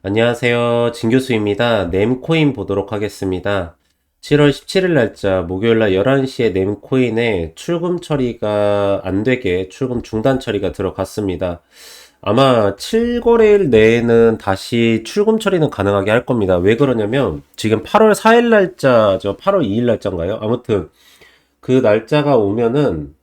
안녕하세요. 진 교수입니다. nem코인 보도록 하겠습니다. 7월 17일 날짜 목요일 날 11시에 nem코인에 출금 처리가 안 되게 출금 중단 처리가 들어갔습니다. 아마 7거래일 내에는 다시 출금 처리는 가능하게 할 겁니다. 왜 그러냐면 지금 8월 4일 날짜죠. 8월 2일 날짜인가요? 아무튼 그 날짜가 오면은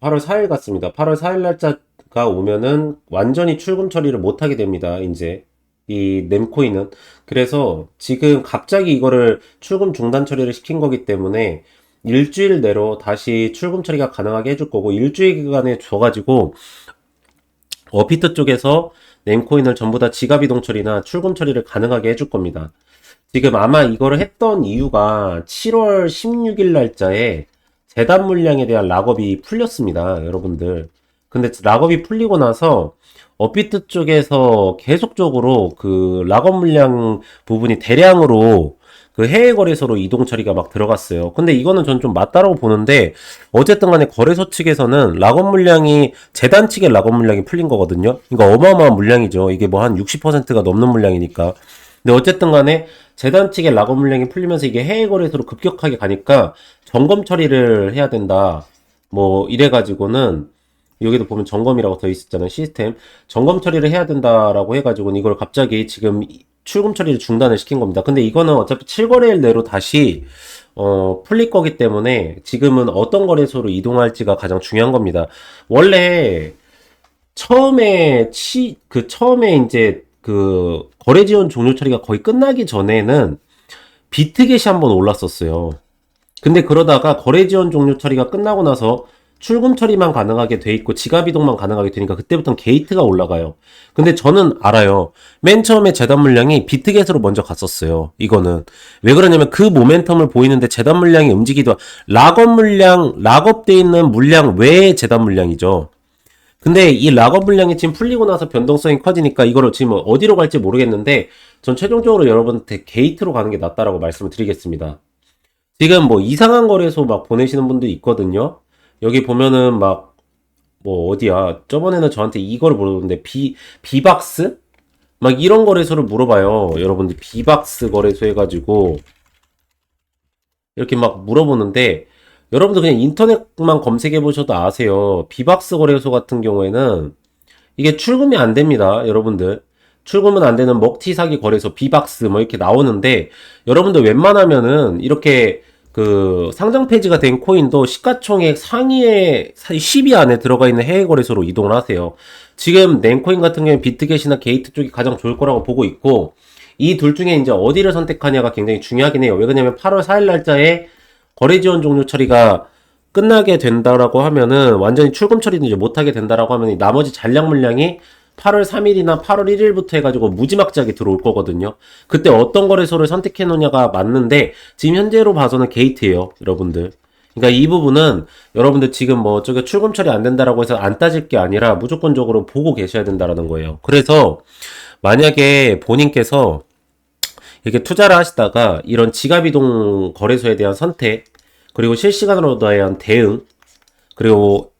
8월 4일 같습니다. 8월 4일 날짜가 오면은 완전히 출금 처리를 못 하게 됩니다. 이제 이 nem코인은 그래서 지금 갑자기 이거를 출금 중단 처리를 시킨 거기 때문에 일주일 내로 다시 출금 처리가 가능하게 해줄 거고 일주일 기간에 줘가지고 어피트 쪽에서 nem코인을 전부 다 지갑 이동 처리나 출금 처리를 가능하게 해줄 겁니다. 지금 아마 이거를 했던 이유가 7월 16일 날짜에 재단 물량에 대한 락업이 풀렸습니다, 여러분들. 근데 락업이 풀리고 나서 업비트 쪽에서 계속적으로 그 락업 물량 부분이 대량으로 그 해외 거래소로 이동 처리가 막 들어갔어요. 근데 이거는 전 좀 맞다라고 보는데 어쨌든 간에 거래소 측에서는 락업 물량이 재단 측의 락업 물량이 풀린 거거든요. 그러니까 어마어마한 물량이죠. 이게 뭐 한 60%가 넘는 물량이니까. 근데 어쨌든 간에 재단 측의 락업 물량이 풀리면서 이게 해외 거래소로 급격하게 가니까 점검 처리를 해야 된다. 뭐 이래 가지고는 여기도 보면 점검이라고 써 있었잖아요. 시스템. 점검 처리를 해야 된다라고 해가지고 이걸 갑자기 지금 출금 처리를 중단을 시킨 겁니다. 근데 이거는 어차피 7거래일 내로 다시 어, 풀릴 거기 때문에 지금은 어떤 거래소로 이동할지가 가장 중요한 겁니다. 원래 처음에 치, 그 처음에 이제 그 거래 지원 종료 처리가 거의 끝나기 전에는 비트겟이 한번 올랐었어요. 근데 그러다가 거래 지원 종료 처리가 끝나고 나서 출금 처리만 가능하게 돼 있고 지갑 이동만 가능하게 되니까 그때부터는 게이트가 올라가요. 근데 저는 알아요. 맨 처음에 재단 물량이 비트겟으로 먼저 갔었어요. 이거는 왜 그러냐면 그 모멘텀을 보이는데 재단 물량이 움직이도 락업 물량 락업돼 있는 물량 외의 재단 물량이죠. 근데 이 락업 물량이 지금 풀리고 나서 변동성이 커지니까 이거를 지금 어디로 갈지 모르겠는데 전 최종적으로 여러분한테 게이트로 가는 게 낫다라고 말씀을 드리겠습니다. 지금 뭐 이상한 거래소 막 보내시는 분도 있거든요. 여기 보면은 막 뭐 어디야? 저번에는 저한테 이걸 물어보는데 비 비박스? 막 이런 거래소를 물어봐요. 여러분들 비박스 거래소 해가지고 이렇게 막 물어보는데 여러분들 그냥 인터넷만 검색해 보셔도 아세요. 비박스 거래소 같은 경우에는 이게 출금이 안 됩니다. 여러분들. 출금은 안 되는 먹튀 사기 거래소 비박스 뭐 이렇게 나오는데 여러분들 웬만하면은 이렇게 그 상장 폐지가 된 코인도 시가총액 상위에 10위 안에 들어가 있는 해외 거래소로 이동을 하세요. 지금 낸코인 같은 경우에 비트겟이나 게이트 쪽이 가장 좋을 거라고 보고 있고 이 둘 중에 이제 어디를 선택하냐가 굉장히 중요하긴 해요. 왜 그러냐면 8월 4일 날짜에 거래 지원 종료 처리가 끝나게 된다라고 하면은 완전히 출금 처리는 이제 못하게 된다라고 하면 나머지 잔량 물량이 8월 3일이나 8월 1일부터 해가지고 무지막지하게 들어올 거거든요. 그때 어떤 거래소를 선택해 놓냐가 맞는데 지금 현재로 봐서는 게이트예요, 여러분들. 그러니까 이 부분은 여러분들 지금 뭐 저게 출금 처리 안 된다라고 해서 안 따질 게 아니라 무조건적으로 보고 계셔야 된다라는 거예요. 그래서 만약에 본인께서 이렇게 투자를 하시다가 이런 지갑이동 거래소에 대한 선택 그리고 실시간으로 대한 대응 그리고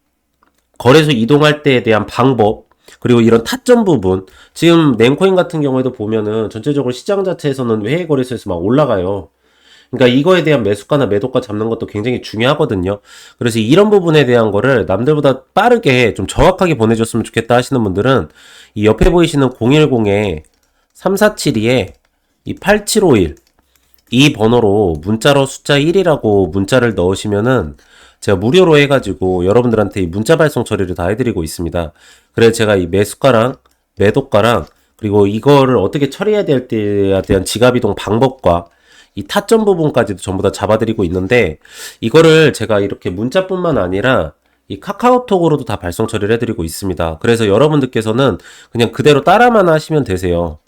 거래소 이동할 때에 대한 방법 그리고 이런 타점 부분 지금 nem코인 같은 경우에도 보면은 전체적으로 시장 자체에서는 해외 거래소에서 막 올라가요. 그러니까 이거에 대한 매수가나 매도가 잡는 것도 굉장히 중요하거든요. 그래서 이런 부분에 대한 거를 남들보다 빠르게 좀 정확하게 보내줬으면 좋겠다 하시는 분들은 이 옆에 보이시는 010에 3472에 이 8751, 이 번호로 문자로 숫자 1이라고 문자를 넣으시면은 제가 무료로 해가지고 여러분들한테 이 문자 발송 처리를 다 해드리고 있습니다. 그래서 제가 이 매수가랑 매도가랑 그리고 이거를 어떻게 처리해야 될 때에 대한 지갑 이동 방법과 이 타점 부분까지도 전부 다 잡아드리고 있는데 이거를 제가 이렇게 문자뿐만 아니라 이 카카오톡으로도 다 발송 처리를 해드리고 있습니다. 그래서 여러분들께서는 그냥 그대로 따라만 하시면 되세요.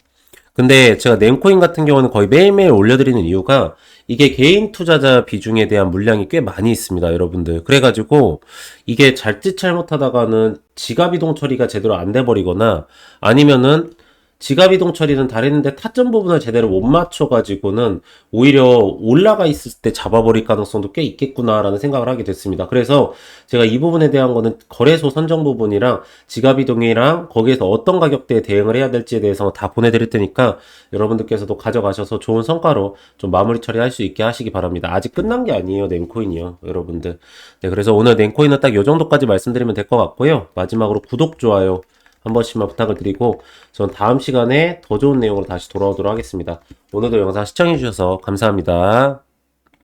근데 제가 nem코인 같은 경우는 거의 매일매일 올려드리는 이유가 이게 개인 투자자 비중에 대한 물량이 꽤 많이 있습니다, 여러분들. 그래가지고 이게 잘짓 잘못하다가는 지갑 이동 처리가 제대로 안 돼버리거나 아니면은 지갑 이동 처리는 잘했는데 타점 부분을 제대로 못 맞춰가지고는 오히려 올라가 있을 때 잡아버릴 가능성도 꽤 있겠구나라는 생각을 하게 됐습니다. 그래서 제가 이 부분에 대한 거는 거래소 선정 부분이랑 지갑 이동이랑 거기에서 어떤 가격대에 대응을 해야 될지에 대해서 다 보내드릴 테니까 여러분들께서도 가져가셔서 좋은 성과로 좀 마무리 처리할 수 있게 하시기 바랍니다. 아직 끝난 게 아니에요, nem코인이요, 여러분들. 네, 그래서 오늘 nem코인은 딱 요 정도까지 말씀드리면 될 것 같고요. 마지막으로 구독, 좋아요 한 번씩만 부탁을 드리고 전 다음 시간에 더 좋은 내용으로 다시 돌아오도록 하겠습니다. 오늘도 영상 시청해주셔서 감사합니다.